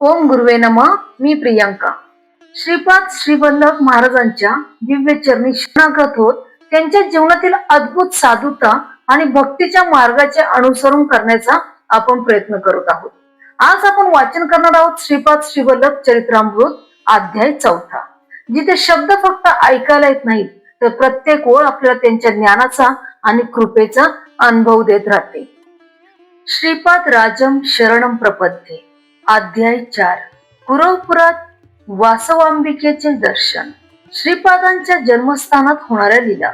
ओम गुरुवे नम मी प्रियांका. श्रीपाद श्रीवल्लभ महाराजांच्या दिव्य चरणी शरणागत होत त्यांच्या जीवनातील अद्भुत साधुता आणि भक्तीच्या मार्गाचे अनुसरण करण्याचा आपण प्रयत्न करत आहोत. आज आपण वाचन करणार आहोत श्रीपाद श्रीवल्लभ चरित्रामृत अध्याय चौथा. जिथे शब्द फक्त ऐकायला येत नाहीत तर प्रत्येक ओळ आपल्याला त्यांच्या ज्ञानाचा आणि कृपेचा अनुभव देत राहते. श्रीपाद राजम शरणम प्रपद्ये. अध्याय चार. कुरवपुरात वासवांबिकेचे दर्शन. श्रीपादांच्या जन्मस्थानात होणाऱ्या लीला.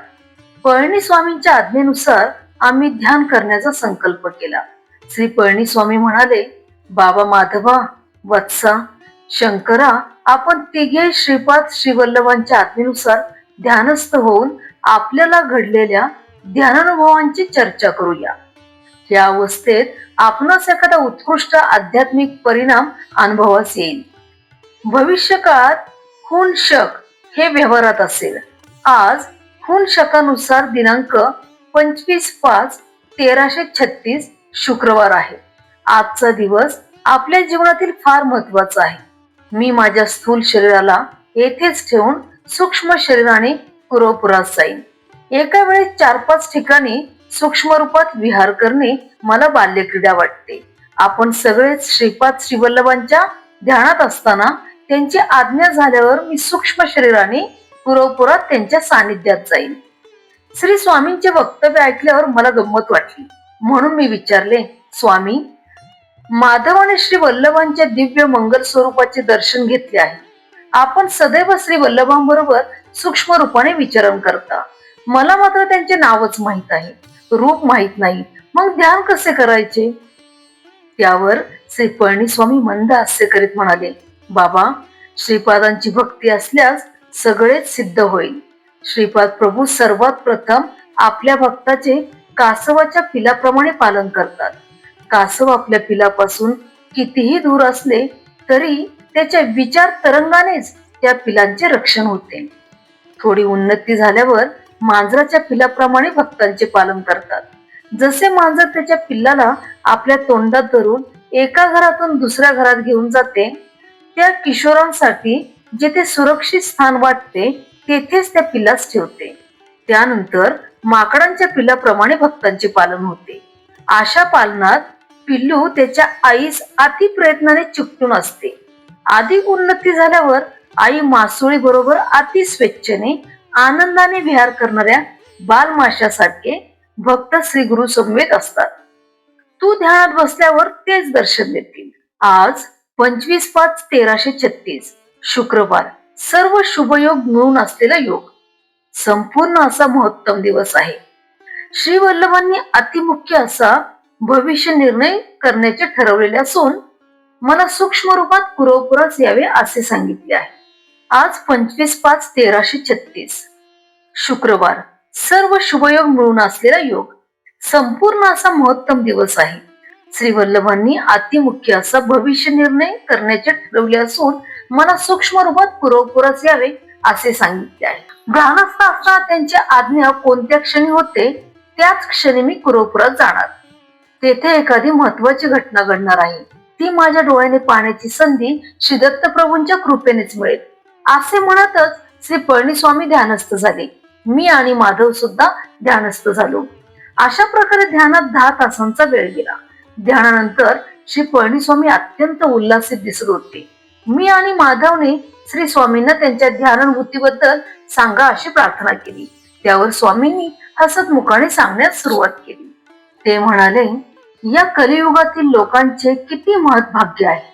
पळणी स्वामींच्या आज्ञेनुसार आम्ही ध्यान करण्याचा संकल्प केला. श्री पळणी स्वामी म्हणाले बाबा माधवा वत्सा शंकरा आपण तिघे श्रीपाद श्रीवल्लभांच्या आज्ञेनुसार ध्यानस्थ होऊन आपल्याला घडलेल्या ध्यानानुभवांची चर्चा करूया. या अवस्थेत आपणास एखादा उत्कृष्ट आध्यात्मिक परिणाम अनुभवास येईल. भविष्यकाळात खून शक हे व्यवहारात असेल. आज खून शकानुसार दिनांक पंचवीस पाच तेराशे छत्तीस शुक्रवार आहे. आजचा दिवस आपल्या जीवनातील फार महत्त्वाचा आहे. मी माझ्या स्थूल शरीराला येथेच ठेवून सूक्ष्म शरीराने पुरोपुरात जाईन. एका वेळेस चार पाच ठिकाणी सूक्ष्म रूपात विहार करणे मला बाल्यक्रीडा वाटते. आपण सगळेच श्रीपाद श्रीवल्लभांच्या ध्यानात असताना त्यांची आज्ञा झाल्यावर मी सूक्ष्म शरीराने पुरोपुरात त्यांच्या सानिध्यात जाईल श्री स्वामींचे वक्तव्य ऐकल्यावर मला गंमत वाटली. म्हणून मी विचारले स्वामी माधव आणि श्री वल्लभांच्या दिव्य मंगल स्वरूपाचे दर्शन घेतले आहे. आपण सदैव श्री वल्लभांबरोबर सूक्ष्म रूपाने विचरण करता. मला मात्र त्यांचे नावच माहीत आहे. रूप माहीत नाही. मग ध्यान कसे करायचे? त्यावर श्री पळणीस्वामी मंद हास्य करीत म्हणाले बाबा श्रीपादांची भक्ती असल्यास सगळेच सिद्ध होईल. श्रीपाद प्रभू सर्वात प्रथम आपल्या भक्ताचे कासवाच्या पिलाप्रमाणे पालन करतात. कासव आपल्या पिलापासून कितीही दूर असले तरी त्याच्या विचार तरंगानेच त्या पिलांचे रक्षण होते. थोडी उन्नती झाल्यावर मांजराच्या पिलाप्रमाणे भक्तांचे पालन करतात. जसे मांजर त्याच्या पिल्लाला आपल्या तोंडात धरून एका घरातून दुसऱ्या घरात घेऊन जाते त्या किशोरांसाठी जेथे सुरक्षित स्थान वाटते तेथेच त्या पिल्लास ठेवते. त्यानंतर माकडांच्या पिल्लाप्रमाणे भक्तांचे पालन होते. अशा पालनात पिल्लू त्याच्या आईस अति प्रयत्नाने चिकटून असते. अधिक उन्नती झाल्यावर आई मासुळी बरोबर अति स्वेच्छेने आनंदाने विहार करणाऱ्या बालमाशासारखे भक्त श्री गुरु समवेत असतात. तू ध्यानात बसल्यावर तेच दर्शन देतील. आज पंचवीस पाच तेराशे छत्तीस शुक्रवार सर्व शुभयोग मिळून असलेला योग. संपूर्ण असा महत्तम दिवस आहे. श्री वल्लभांनी अतिमुख्य असा भविष्य निर्णय करण्याचे ठरवलेले असून मला सूक्ष्म रूपात पुरोपुराच यावे असे सांगितले आहे. आज पंचवीस पाच तेराशे छत्तीस. शुक्रवार. सर्व शुभयोग मिळून असलेला योग. संपूर्ण असा महत्तम दिवस आहे. श्री वल्लभांनी अतिमुख्य असा भविष्य निर्णय करण्याचे ठरवले असून मला सूक्ष्म रूपात पुरोपुराच यावे असे सांगितले आहे. ग्रहणस्थ असता त्यांची आज्ञा कोणत्या क्षणी होते त्याच क्षणी मी कुरोपुरात जाणार. तेथे एखादी महत्वाची घटना घडणार आहे. ती माझ्या डोळ्याने पाहण्याची संधी श्री दत्त प्रभूंच्या कृपेनेच मिळेल. असे म्हणतच श्री पळणीस्वामी ध्यानस्थ झाले. मी आणि माधव सुद्धा ध्यानस्थ झालो. अशा प्रकारे ध्यानात दहा तासांचा वेळ गेला. ध्यानानंतर श्री पळणीस्वामी अत्यंत उल्हासित दिसत होते. मी आणि माधवने श्री स्वामींना त्यांच्या ध्यानानुभूतीबद्दल सांगा अशी प्रार्थना केली. त्यावर स्वामींनी हसत मुखाने सांगण्यास सुरुवात केली. ते म्हणाले या कलियुगातील लोकांचे किती महत्भाग्य आहे.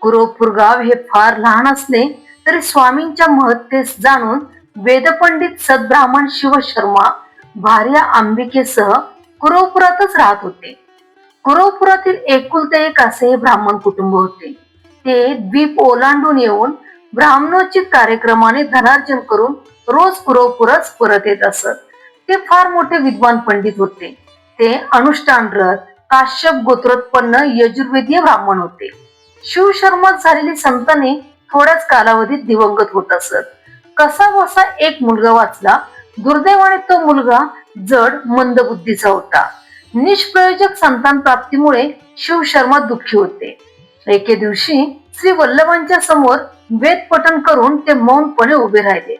कुरोपूर गाव हे फार लहान असले तरी स्वामींच्या महत्तेस जाणून वेदपंडित सद्ब्राह्मण शिवशर्मा भार्या अंबिकेसह कुरवपुरातच राहत होते. कुरवपुरातील एकुलते एक असे ब्राह्मण कुटुंब होते. ते द्वीप ओलांडून येऊन ब्राह्मणोचित कार्यक्रमाने धनार्जन करून रोज कुरोपुरच परत येत असत. ते फार मोठे विद्वान पंडित होते. ते अनुष्ठानरत काश्यप गोत्रोत्पन्न यजुर्वेदीय ब्राह्मण होते. शिवशर्मात झालेली संतने थोड्याच कालावधीत दिवंगत होत असत. कसा बसा एक मुलगा वाचला दुर्दैवाने तो मुलगा जड मंदबुद्धीचा होता. निष्प्रयोजक संतान प्राप्तीमुळे शिवशर्मा दुःखी होते. एके दिवशी श्री वल्लभांच्या समोर वेद पठण करून ते मौनपणे उभे राहिले.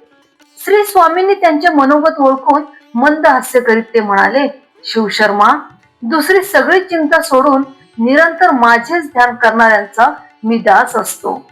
श्री स्वामींनी त्यांचे मनोगत ओळखून मंद हास्य करीत ते म्हणाले शिवशर्मा दुसरी सगळी चिंता सोडून निरंतर माझेच ध्यान करणाऱ्यांचा मी दास असतो.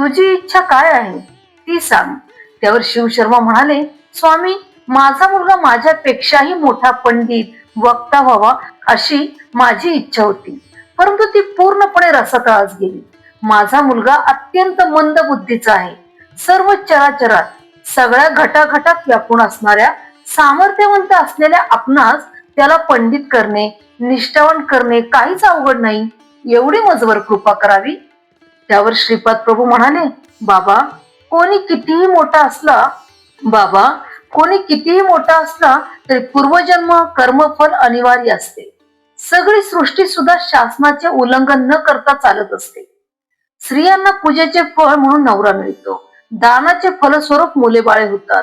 तुझी इच्छा काय आहे? ती सांग. त्यावर शिवशर्मा म्हणाले स्वामी माझा मुलगा माझ्यापेक्षाही मोठा पंडित वक्ता व्हावा अशी माझी इच्छा होती. परंतु ती पूर्णपणे रसातळास गेली. माझा मुलगा अत्यंत मंद बुद्धीचा आहे. सर्व चराचरात सगळ्या घटाघटात व्यापून असणाऱ्या सामर्थ्यवंत असलेल्या आपणास त्याला पंडित करणे निष्ठावान करणे काहीच अवघड नाही. एवढी मजवर कृपा करावी. त्यावर श्रीपाद प्रभू म्हणाले बाबा कोणी कितीही मोठा असला बाबा कोणी कितीही मोठा असला तरी पूर्वजन्म कर्मफल अनिवार्य असते. सगळी सृष्टी सुद्धा शासनाचे उल्लंघन न करता चालत असते. स्त्रियांना पूजेचे फळ म्हणून नवरा मिळतो. दानाचे फलस्वरूप मुले बाळे होतात.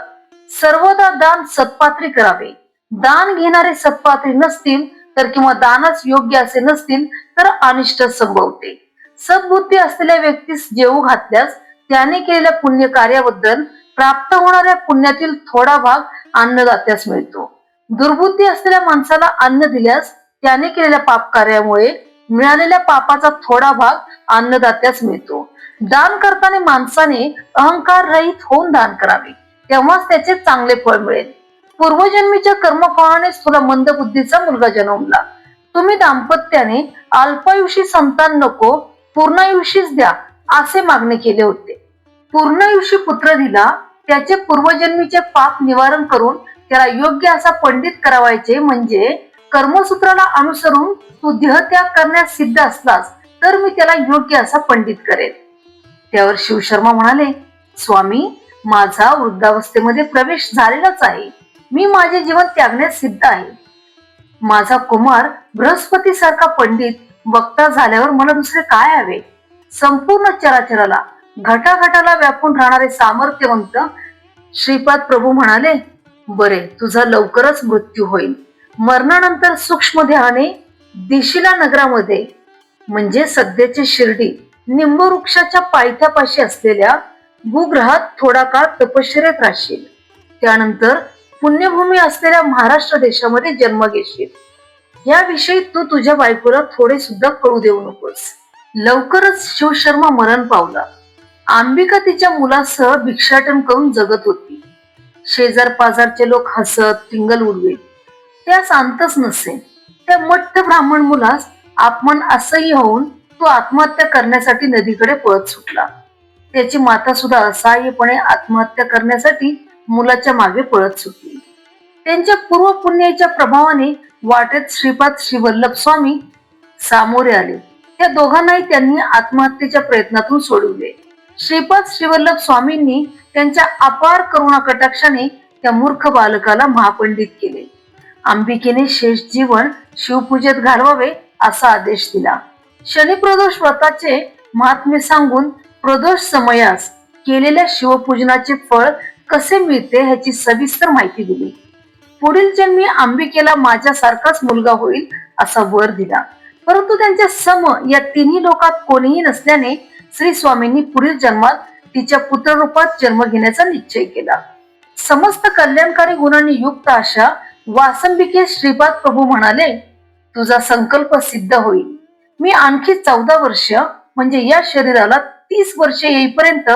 सर्वदा दान सत्पात्री करावे. दान घेणारे सत्पात्री नसतील तर किंवा दानच योग्य असे नसतील तर अनिष्ट संभवते. सद्बुद्धी असलेल्या व्यक्तीस जेऊ घातल्यास त्याने केलेल्या पुण्य कार्याबद्दल प्राप्त होणाऱ्या पुण्यातील थोडा भाग अन्नदात्यास मिळतो. दुर्बुद्धी असलेल्या माणसाला अन्न दिल्यास त्याने केलेल्या पाप कार्यामुळे मिळालेल्या पापाचा थोडा भाग अन्नदात्यास मिळतो. दान करताना माणसाने अहंकार रहित होऊन दान करावे. तेव्हाच त्याचे चांगले फळ मिळेल. पूर्वजन्मीच्या कर्मफळानेच तुला मंद बुद्धीचा मुलगा जन्मला. तुम्ही दाम्पत्याने अल्पायुषी संतान नको पूर्णायुषीच द्या असे मागणे केले होते. पूर्णायुषी पुत्र दिला त्याचे पूर्वजन्मीचे पाप निवारण करून त्याला योग्य असा पंडित करावायचे म्हणजे कर्मसूत्राला अनुसरून तू देहत्याग करण्यास सिद्ध असलास तर मी त्याला योग्य असा पंडित करेन. त्यावर शिवशर्मा म्हणाले स्वामी माझा वृद्धावस्थेमध्ये प्रवेश झालेलाच आहे. मी माझे जीवन त्यागण्यास सिद्ध आहे. माझा कुमार बृहस्पती सारखा पंडित वक्ता झाल्यावर मला दुसरे काय हवे? संपूर्ण चराचराला घटाघटाला व्यापून राहणारे सामर्थ्यवंत श्रीपाद प्रभू म्हणाले बरे तुझा लवकरच मृत्यू होईल. मरणानंतर सूक्ष्म ध्याने दिशिला नगरामध्ये म्हणजे सध्याची शिर्डी निंब वृक्षाच्या पायथ्यापाशी असलेल्या भूग्रहात थोडा काळ तपश्चर्यात राहशील. त्यानंतर पुण्यभूमी असलेल्या महाराष्ट्र देशामध्ये जन्म घेशील. याविषयी तू तुझ्या बायकोला थोडे सुद्धा कळू देऊ नकोस. लवकरच शिवशर्मा मरण पावला. अंबिका तिच्या मुलासह भिक्षाटन करून जगत होती. शेजार पाजारचे लोक हसत टिंगल उडवे. त्यास अंतच नसे. त्या मठ्ठ ब्राह्मण मुलास अपमान असह्य होऊन तो आत्महत्या करण्यासाठी नदीकडे पळत सुटला. त्याची माता सुद्धा असहाय्यपणे आत्महत्या करण्यासाठी मुलाच्या मागे पळत सुटली. त्यांच्या पूर्व पुण्याच्या प्रभावाने वाटेत श्रीपाद श्रीवल्लभ स्वामी सामोरे आले. त्या दोघांनाही त्यांनी आत्महत्येच्या प्रयत्नातून सोडवले. श्रीपाद श्रीवल्लभ स्वामींनी त्यांच्या अपार करुणा कटाक्षाने त्या मूर्ख बालकाला महापंडित केले. अंबिकेने शेष जीवन शिवपूजेत घालवावे असा आदेश दिला. शनिप्रदोष व्रताचे महात्म्य सांगून प्रदोष समयास केलेल्या शिवपूजनाचे फळ कसे मिळते ह्याची सविस्तर माहिती दिली. पुढील जन्मी अंबिकेला माझ्यासारखाच मुलगा होईल असा वर दिला. परंतु त्यांच्या सम या तिन्ही लोकात कोणीही नसल्याने श्री स्वामींनी पुढील जन्मात तिच्या पुत्र रूपात जन्म घेण्याचा निश्चय केला. समस्त कल्याणकारी गुणांनी युक्त अशा वासंबिके श्रीपाद प्रभू म्हणाले तुझा संकल्प सिद्ध होईल. मी आणखी चौदा वर्ष म्हणजे या शरीराला तीस वर्ष येईपर्यंत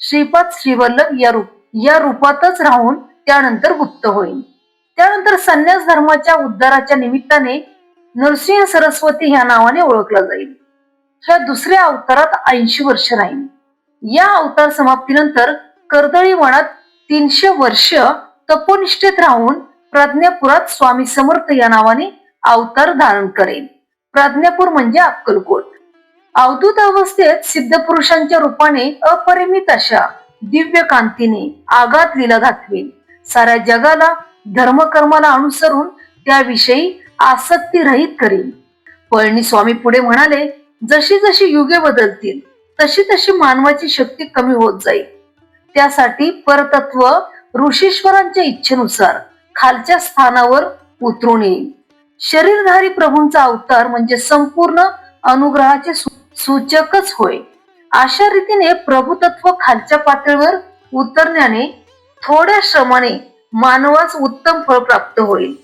श्रीपाद श्रीवल्लभ या रूप या रूपातच राहून त्यानंतर गुप्त होईल त्यानंतर संन्यास धर्माच्या उद्धाराच्या निमित्ताने नरसिंह सरस्वती ह्या नावाने ओळखला जाईल. ह्या दुसऱ्या अवतारात ऐंशी वर्ष राहील. या अवतार समाप्तीनंतर कर्दळी वनात तीनशे वर्ष तपोनिष्ठेत राहून प्रज्ञापुरात स्वामी समर्थ या नावाने अवतार धारण करेल. प्रज्ञापूर म्हणजे अक्कलकोट. अवधूत अवस्थेत सिद्ध पुरुषांच्या रूपाने अपरिमित अशा दिव्य कांतीने आघात लीला दाखवेल साऱ्या जगाला धर्मकर्माला अनुसरून त्याविषयी आसक्ती रहित करेल पळणी स्वामी पुढे म्हणाले जशी जशी युगे बदलतील तशी तशी मानवाची शक्ती कमी होत जाईल. त्यासाठी परतत्व ऋषीश्वरांच्या इच्छेनुसार खालच्या स्थानावर उतरून येईल. शरीरधारी प्रभूंचा अवतार म्हणजे संपूर्ण अनुग्रहाचे सूचकच होय. अशा रीतीने प्रभुतत्व खालच्या पातळीवर उतरण्याने थोड्या श्रमाने मानवास उत्तम फळ प्राप्त होईल.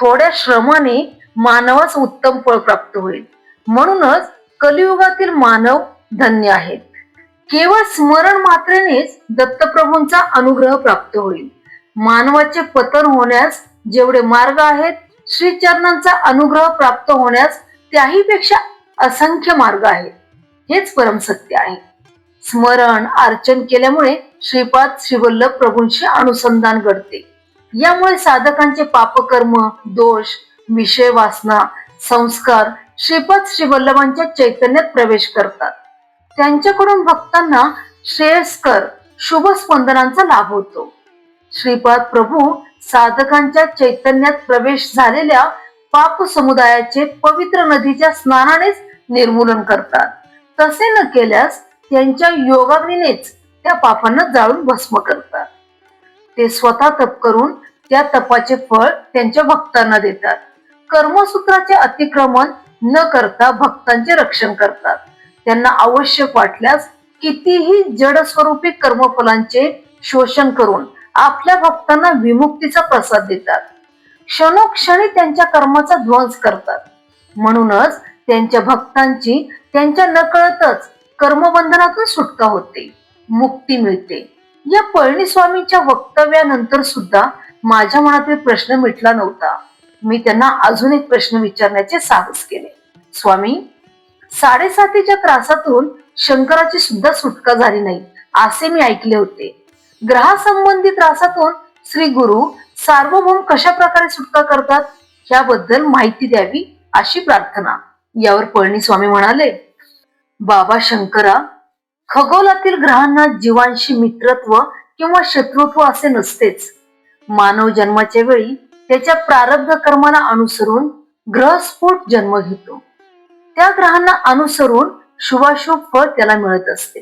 थोड्या श्रमाने मानवास उत्तम फळ प्राप्त होईल. म्हणूनच कलियुगातील मानव धन्य आहेत. केवळ स्मरण मात्रेनेच दत्तप्रभूंचा अनुग्रह प्राप्त होईल. मानवाचे पतन होण्यास जेवढे मार्ग आहेत श्रीचरणांचा अनुग्रह प्राप्त होण्यास त्याही पेक्षा असंख्य मार्ग आहेत. हेच परम सत्य आहे. स्मरण अर्चन केल्यामुळे श्रीपाद श्रीवल्लभ प्रभूंशी अनुसंधान घडते. यामुळे साधकांचे पापकर्म दोष विषय वासना संस्कार श्रीपाद श्रीवल्लभांच्या चैतन्यात प्रवेश करतात. त्यांच्याकडून भक्तांना श्रेयस्कर शुभ स्पंदनांचा लाभ होतो. श्रीपाद प्रभू साधकांच्या चैतन्यात प्रवेश झालेल्या पाप समुदायाचे पवित्र नदीच्या स्नानानेच निर्मूलन करतात. तसे न केल्यास त्यांच्या योगाग्नीनेच त्या पापांना जाळून भस्म करतात. ते स्वतः तप करून त्या तपाचे फळ त्यांच्या भक्तांना देतात. कर्मसूत्राचे अतिक्रमण न करता भक्तांचे रक्षण करतात. त्यांना आवश्यक वाटल्यास कितीही जड स्वरूपी कर्मफलांचे शोषण करून आपल्या भक्तांना विमुक्तीचा प्रसाद देतात. क्षणोक्षणी त्यांच्या कर्माचा ध्वंस करतात. म्हणूनच त्यांच्या भक्तांची त्यांच्या नकळतच कर्मबंधनातून सुटका होते. मुक्ती मिळते. या पळणीस्वामींच्या वक्तव्यानंतर सुद्धा माझ्या मनातील प्रश्न मिटला नव्हता. मी त्यांना अजून एक प्रश्न विचारण्याचे साहस केले. स्वामी साडेसातीच्या त्रासातून शंकराची सुद्धा सुटका झाली नाही असे मी ऐकले होते. ग्रहासंबंधी त्रासातून श्री गुरु सार्वभौम कशा प्रकारे सुटका करतात याबद्दल माहिती द्यावी अशी प्रार्थना. यावर पळणी स्वामी म्हणाले बाबा शंकरा खगोलातील ग्रहांना जीवांशी मित्रत्व किंवा शत्रुत्व असे नसतेच. मानव जन्माच्या वेळी त्याच्या प्रारब्ध कर्माला अनुसरून ग्रहस्फोट जन्म घेतो. त्या ग्रहांना अनुसरून शुभाशुभ फळ त्याला मिळत असते.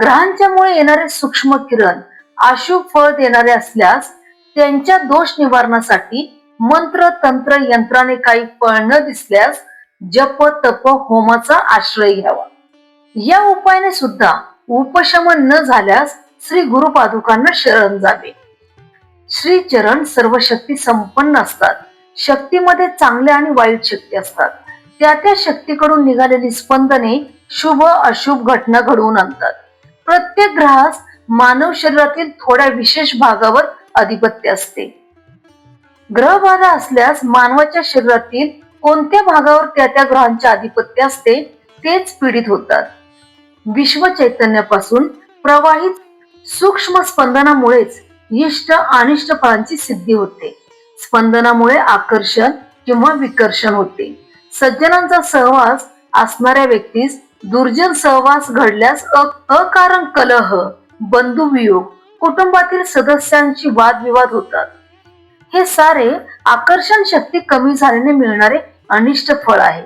ग्रहांच्या मुळे येणारे सूक्ष्म किरण अशुभ फळ देणारे असल्यास त्यांच्या दोष निवारणासाठी मंत्र तंत्र यंत्राने काही फळ न दिसल्यास जप तप होमाचा आश्रय घ्यावा. या उपायाने सुद्धा उपशमन न झाल्यास श्री गुरुपादुकांना शरण जावे. श्री चरण सर्व शक्ती संपन्न असतात. शक्तीमध्ये चांगल्या आणि वाईट शक्ती असतात. त्या त्या शक्तीकडून निघालेली स्पंदने शुभ अशुभ घटना घडवून आणतात. प्रत्येक ग्रहास मानव शरीरातील थोड्या विशेष भागावर अधिपत्य असते. ग्रहबाधा असल्यास मानवाच्या शरीरातील कोणत्या भागावर त्या त्या ग्रहांचे आधिपत्य असते तेच पीडित होतात. विश्व चैतन्यापासून प्रवाहित सूक्ष्म स्पंदनामुळेच इष्ट अनिष्ट फळांची सिद्धी होते. स्पंदनामुळे आकर्षण किंवा विकर्षण होते. सज्जनांचा सहवास असणाऱ्या व्यक्तीस दुर्जन सहवास घडल्यास अकारण कलह बंधुवियोग कुटुंबातील सदस्यांची वादविवाद होतात. हे सारे आकर्षण शक्ती कमी झाल्याने मिळणारे अनिष्ट फळ आहे.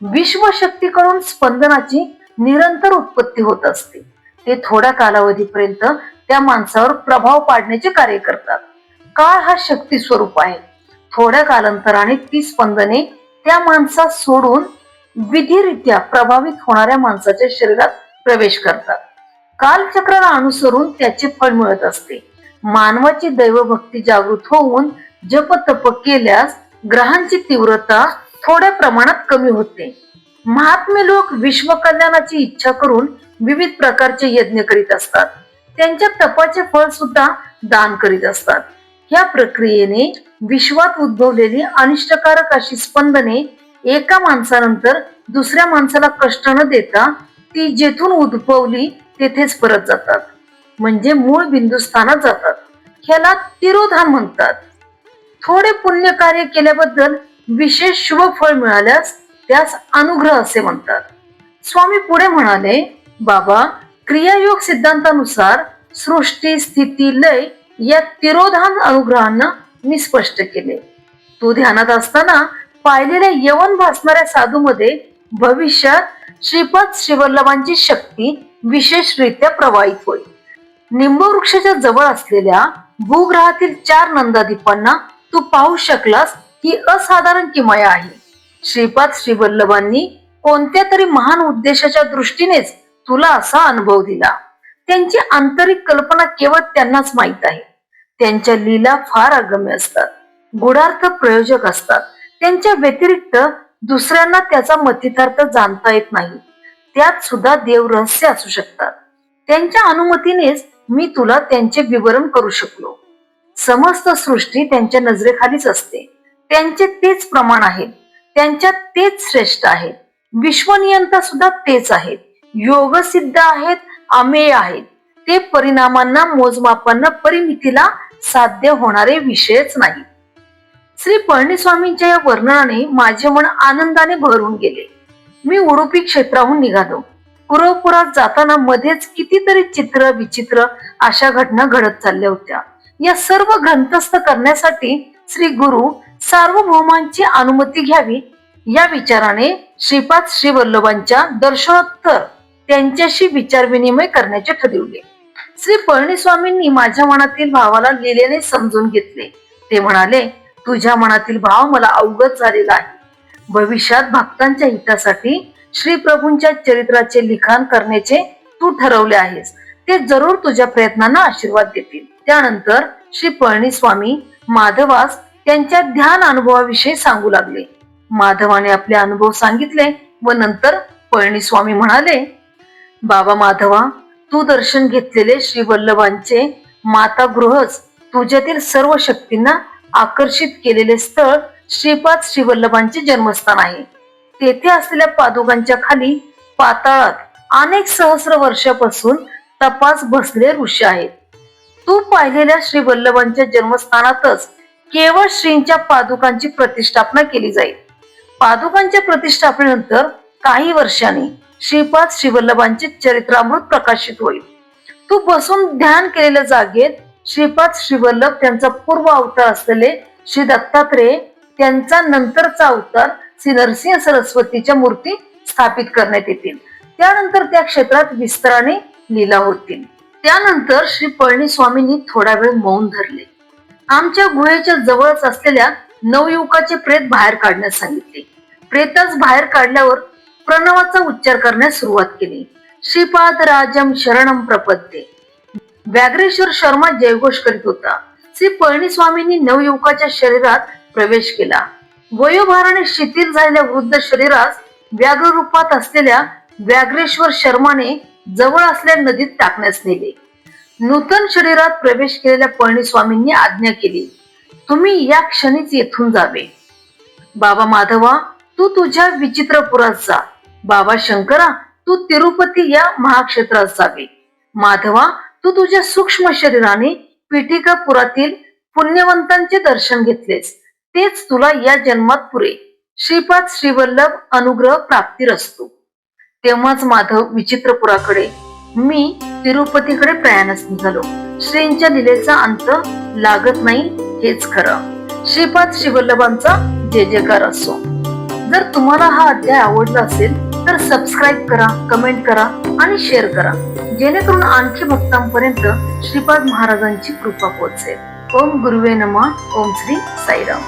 विश्वशक्तीकडून स्पंदनाची निरंतर उत्पत्ती होत असते. ते थोड्या कालावधीपर्यंत त्या माणसावर प्रभाव पाडण्याचे कार्य करतात. काळ हा शक्ती स्वरूप आहे. थोड्या कालांतराने ती स्पंदने त्या माणसास सोडून विधिरित्या प्रभावित होणाऱ्या माणसाच्या शरीरात प्रवेश करतात. कालचक्राला अनुसरून त्याचे फळ मिळत असते. मानवाची दैवभक्ती जागृत होऊन जप तप केल्यास ग्रहांची तीव्रता थोड्या प्रमाणात कमी होते. महात्मे लोक विश्व कल्याणाची इच्छा करून विविध प्रकारचे यज्ञ करीत असतात. त्यांच्या तपाचे फळ सुद्धा दान करीत असतात. या प्रक्रियेने विश्वात उद्भवलेली अनिष्टकारक अशी स्पंदने एका माणसानंतर दुसऱ्या माणसाला कष्ट न देता ती जेथून उद्भवली तेथेच परत जातात. म्हणजे मूळ बिंदुस्थानात जातात. ह्याला तिरोधान म्हणतात. थोडे पुण्य कार्य केल्याबद्दल विशेष शुभ फळ मिळाल्यास त्यास अनुग्रह असे म्हणतात. स्वामी पुढे म्हणाले बाबा क्रियायोग सिद्धांतानुसार सृष्टी स्थिती लय या तिरोधान अनुग्रहांना मी स्पष्ट केले. तू ध्यानात असताना पाहिलेल्या यवन भासणाऱ्या साधूमध्ये भविष्यात श्रीपद श्रीवल्लभांची शक्ती विशेषरित्या प्रवाहित होईल. निंबवृक्षाच्या जवळ असलेल्या भूग्रहातील चार नंदादीपांना तू पाहू शकलास ही असाधारण किमया आहे. श्रीपाद श्रीवल्लभांनी कोणत्या तरी महान उद्देशाच्या दृष्टीनेच तुला असा अनुभव दिला? त्यांची आंतरिक कल्पना केवळ त्यांनाच माहीत आहे. त्यांच्या लीला फार अगम्य असतात. गुणार्थ प्रयोजक असतात. त्यांच्या व्यतिरिक्त दुसऱ्यांना त्याचा मतितार्थ जाणता येत नाही. त्यात सुद्धा देव रहस्य असू शकतात. त्यांच्या अनुमतीनेच मी तुला त्यांचे विवरण करू शकलो. समस्त सृष्टी त्यांच्या नजरेखालीच असते. त्यांचे तेच प्रमाण आहेत त्यांच्यात तेच श्रेष्ठ आहेत. विश्वनियंता सुद्धा तेच आहेत. योग सिद्ध आहेत अमेय आहेत. ते परिणामांना मोजमापांना परिमितीला साध्य होणारे विषयच नाही श्री पळणीस्वामींच्या या वर्णनाने माझे मन आनंदाने भरून गेले. मी उडुपी क्षेत्राहून निघालो. पुरपुरात जाताना मध्येच कितीतरी चित्र विचित्र अशा घटना घडत चालल्या होत्या. या सर्व ग्रंथस्थ करण्यासाठी श्री गुरु सार्वभौमांची अनुमती घ्यावी या विचाराने श्रीपाद श्री वल्लभांच्या दर्शनोत्तर त्यांच्याशी विचार विनिमय करण्याचे ठरवले. श्री पळणीस्वामींनी माझ्या मनातील भावाला लिलेने समजून घेतले. ते म्हणाले तुझ्या मनातील भाव मला अवगत झालेला आहे. भविष्यात भक्तांच्या हितासाठी श्री प्रभूंच्या चरित्राचे लिखाण करण्याचे तू ठरवले आहेस. ते जरूर तुझ्या प्रयत्नांना आशीर्वाद देतील. त्यानंतर श्री पळणीस्वामी माधवास त्यांच्या ध्यान अनुभवाविषयी सांगू लागले. माधवाने आपले अनुभव सांगितले व नंतर पळणीस्वामी म्हणाले बाबा माधवा तू दर्शन घेतलेले श्री वल्लभांचे माता गृहच तुझ्यातील सर्व शक्तींना आकर्षित केलेले स्थळ श्रीपाद श्री वल्लभांचे जन्मस्थान आहे. तेथे असलेल्या पादुकांच्या खाली पाताळात अनेक सहस्र वर्षापासून तपास बसले ऋषी आहेत. तू पाहिलेल्या श्री वल्लभांच्या जन्मस्थानातच केवळ श्रींच्या पादुकांची प्रतिष्ठापना केली जाईल. पादुकांच्या प्रतिष्ठापनेनंतर काही वर्षांनी श्रीपाद श्रीवल्लभांचे चरित्रामृत प्रकाशित होईल. तू बसून ध्यान केलेल्या जागेत श्रीपाद श्रीवल्लभ त्यांचा पूर्व अवतार असलेले श्री दत्तात्रेय त्यांचा नंतरचा अवतार श्री नरसिंह सरस्वतीच्या मूर्ती स्थापित करण्यात येतील. त्यानंतर त्या क्षेत्रात विस्ताराने लिला होतील त्यानंतर श्री पळणी स्वामींनी थोडा वेळ मौन धरले. आमच्या गुहेच्या जवळच असलेल्या नवयुवकाचे प्रेत बाहेर काढण्यास सांगितले. प्रेतास बाहेर काढल्यावर प्रणवाचा उच्चार करण्यास सुरुवात केली. श्रीपाद राजम शरणम प्रपद्ये. व्याघ्रेश्वर शर्मा जयघोष करीत होता. श्री पळणीस्वामींनी नवयुवकाच्या शरीरात प्रवेश केला. वयोभाराने शिथिल झालेल्या वृद्ध शरीरास व्याघ्र रूपात असलेल्या व्याघ्रेश्वर शर्माने जवळ असलेल्या नदीत टाकण्यास नेले. नूतन शरीरात प्रवेश केलेल्या पळणीस्वामींनी आज्ञा केली. तुम्ही या क्षणीच येथून जावे. बाबा माधवा तू तुझ्या विचित्रपुरात जा. बाबा शंकरा तू तिरुपती या महाक्षेत्रात जावे. माधवा तू तुझ्या सूक्ष्म शरीराने पिठिकापुरातील पुण्यवंतांचे दर्शन घेतलेस. तेच तुला या जन्मात पुरे. श्रीपाद श्रीवल्लभ अनुग्रह प्राप्ती असतो तेव्हाच माधव विचित्रपुराकडे मी तिरुपतीकडे प्रयाणास निघालो. श्रींच्या लिलेचा अंत लागत नाही हेच खरं. श्रीपाद शिवल्लभांचा जे जयकार असो. जर तुम्हाला हा अध्याय आवडला असेल तर सबस्क्राईब करा कमेंट करा आणि शेअर करा. जेणेकरून आणखी भक्तांपर्यंत श्रीपाद महाराजांची कृपा पोहोचेल. ओम गुरुवे नमा. ओम श्री साईराम.